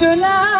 Your love.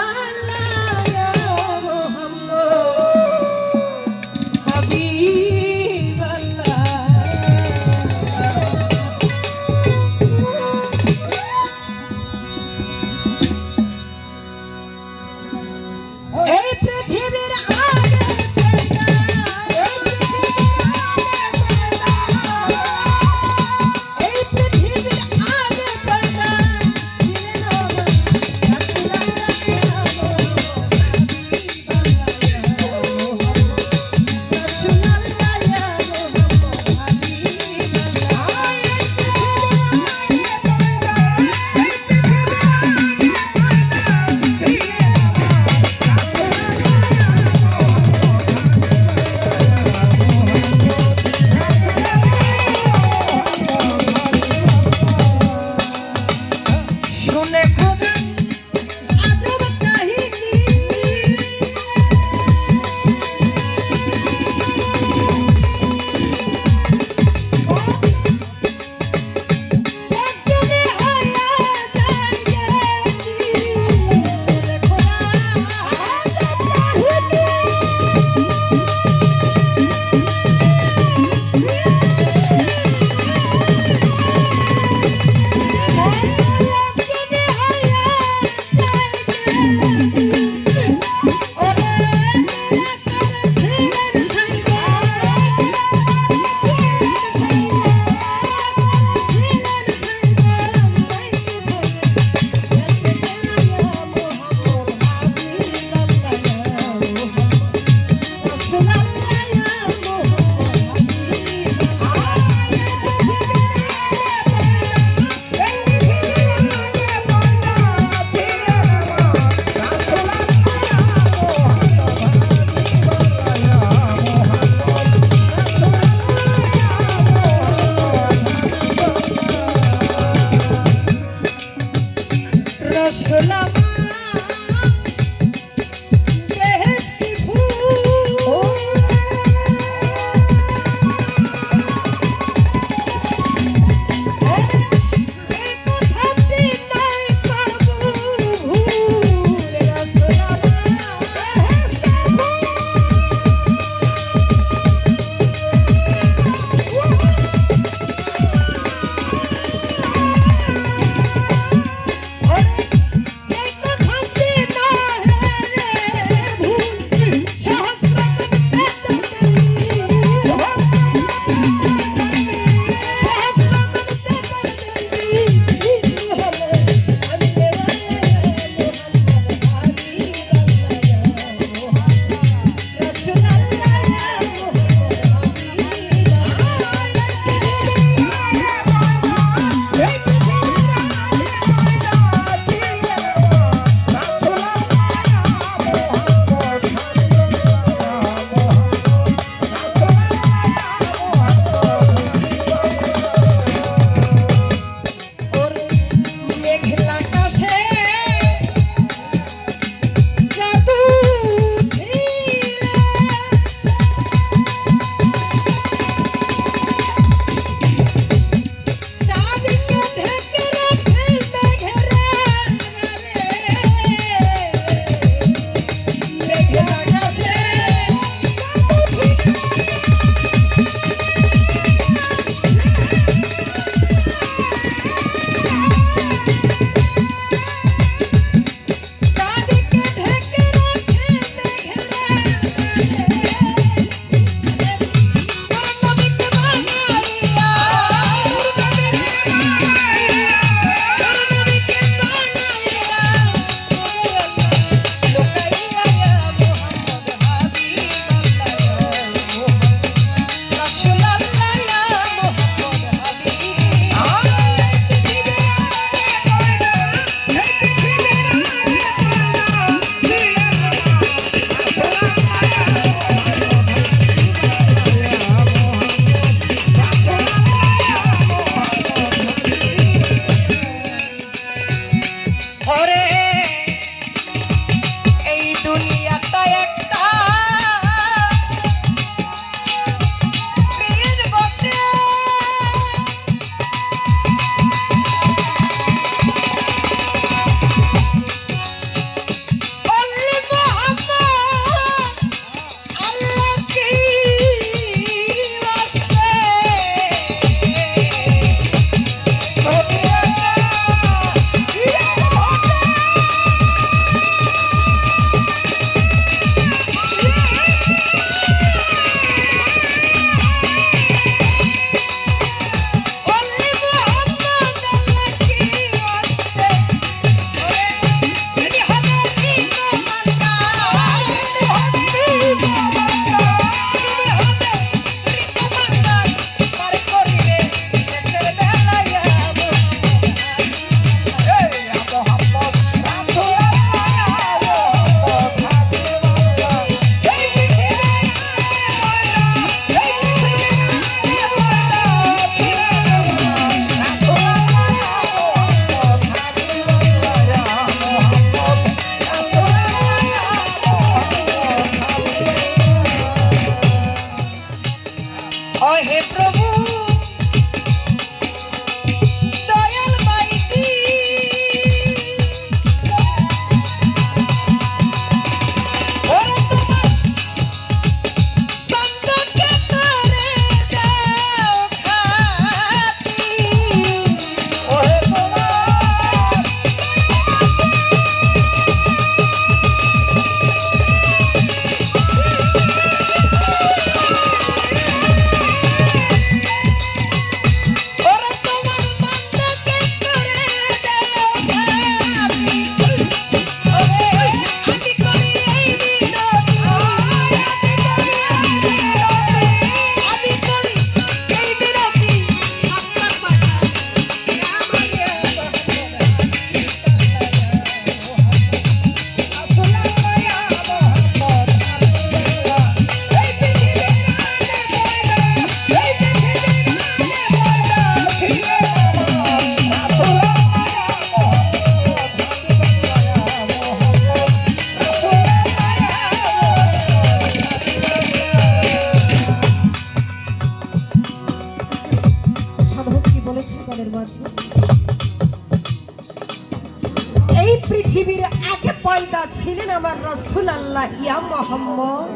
আমার রসুল আল্লাহ ইয়া মোহাম্মদ।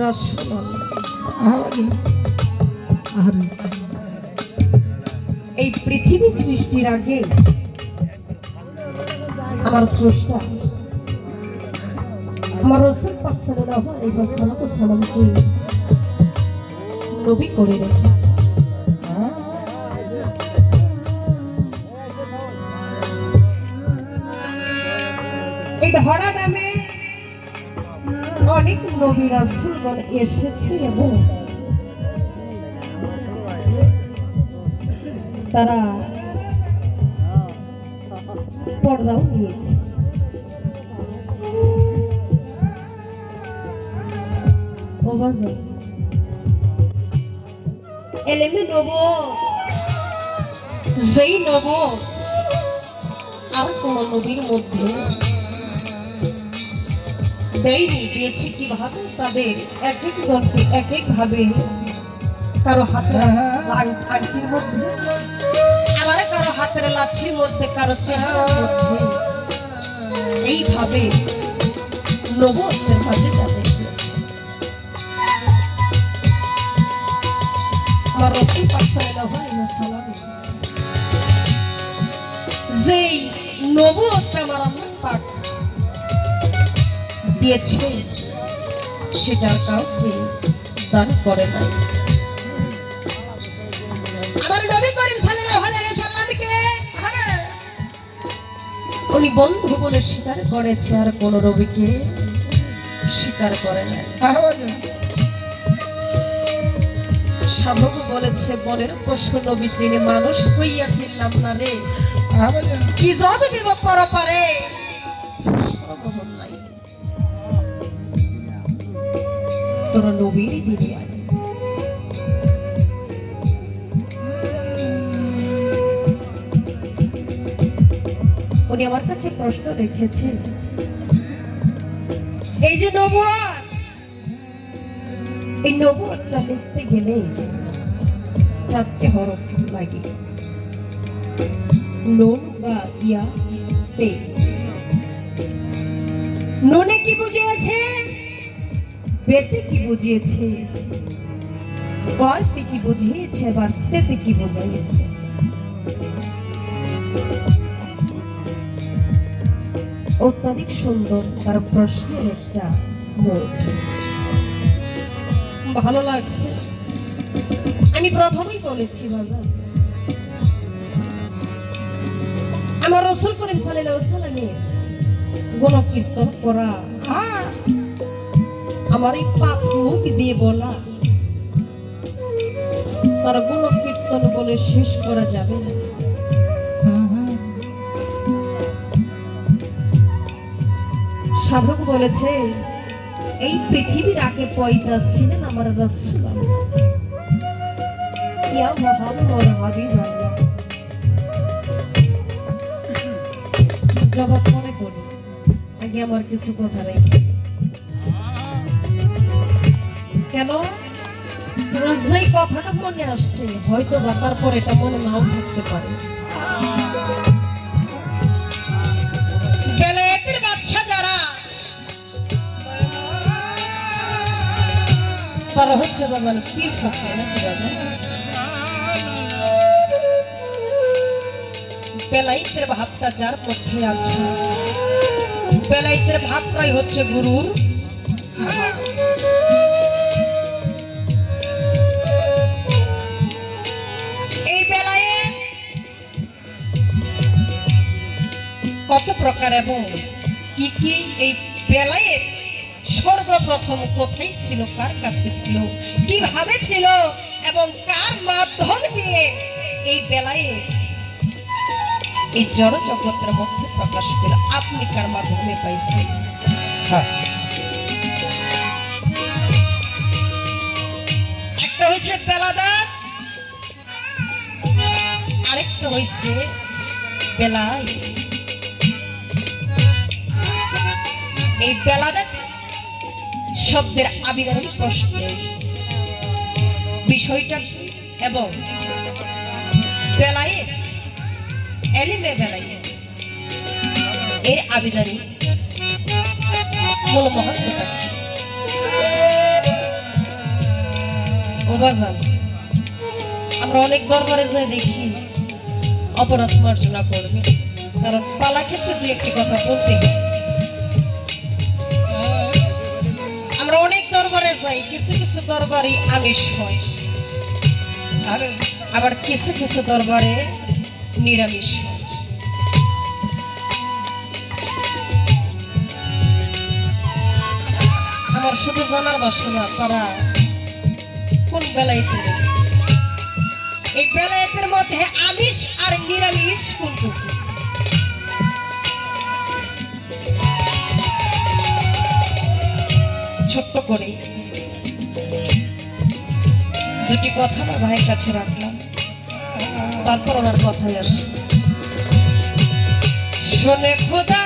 রসুল এই পৃথিবী সৃষ্টির আগে আমার স্রষ্টা আমার রসুল পাক সাল্লাল্লাহু আলাইহি ওয়াসাল্লাম ও সালামকে নবী করে রেখেছে ধরা নামে। অনেক নবী রাসূলগণ এসেছে এবং তারা পর্দাও নিয়েছে। এলেমে নব। যেই নব, আর কোন নবীর মধ্যে দেয়নি, দিয়েছে কীভাবে তাদের এক একজনকে এক এক ভাবে কারও হাতে আংটির মধ্যে আবার কারও হাতের লাঠির মধ্যে, কারও এইভাবে নবতের মাঝে তাদের আমার যেই আমার দিয়েছে সেটার কাউকে দান করে নাই। আমার নবী করিম সাল্লাল্লাহু আলাইহি সাল্লামকে উনি বন্ধু বলে স্বীকার করেছে আর কোন রবিকে স্বীকার করে নাই। সাধক বলেছে বনের পশু নবী যিনি মানুষ হইয়া চিনলাম না রে কি জব দিব পরপারে? নাই। তোরা নবীরই দিবি উনি আমার কাছে প্রশ্ন রেখেছেন। এই যে নবুয়াত এই নবুয়াতটা লিখতে গেলে চারটে হরফ লাগে। নুন বা ইয়া তে। নুনে কি বুঝিয়েছে? বেতে কি বুঝিয়েছে? কয়তে কি বুঝিয়েছে আবার তেতে কি বুঝাইয়েছে অত্যাধিক সুন্দর তার প্রশ্নের একটা মোট ভালো লাগছে। আমি প্রথমেই বলেছি, বাবা। আমার রসুল করিম সাল্লাল্লাহু আলাইহি সাল্লামের গুণ কীর্তন করা আমার এই পাপ মুখ দিয়ে বলা তার গুণ কীর্তন বলে শেষ করা যাবে না। সাধক বলেছে, এই পৃথিবীর আগে পয়দা ছিলেন আমার রসুল জবাব মনে করি। আগে আমার কিছু কথা রেখে। কেন? যেই কথাটা মনে আসছে, হয়তো বা তারপর এটা মনে নাও থাকতে পারে। যারা, তারা হচ্ছে বাবার পীর ফকির নাকি বেলাইতের ভাবটা যার মধ্যে আছে বেলাইতের ভাবটাই হচ্ছে গুরুর। কত প্রকার এবং কি কি এই বেলায়েত সর্বপ্রথম কোথায় ছিল কার কাছে ছিল কীভাবে ছিল এবং কার মাধ্যম দিয়ে এই বেলায়েত এই জড় জগতের মধ্যে প্রকাশ পেল? আপনি কার মাধ্যমে পাইছেন? একটা হয়েছে বেলাদাত আরেকটা হয়েছে বেলাই এই শব্দের প্রশ্নে বিষয়টা এবং বেলায়ের, এলিমে বেলায়ের এর মূল? আমরা অনেক দরবারে যাই দেখি অপরাধ মার্জনা করবে কারণ পালা ক্ষেত্রে দুই একটি কথা বলতে হয়। দরবারে যাই, কিছু কিছু দরবারে আমিষ হয়। আরে আবার কিছু কিছু দরবারে নিরামিষ হয়। আমার শুধু জানার বাসনা, তারা কোন বেলায়েতে এই বেলায়েতের মধ্যে আমিষ আর নিরামিষ কোনটুকু? ছোট্ট করে। দুটি কথা আমার ভাইয়ের কাছে রাখলাম। তারপর আমার কথায় আসি। শোনে খোদা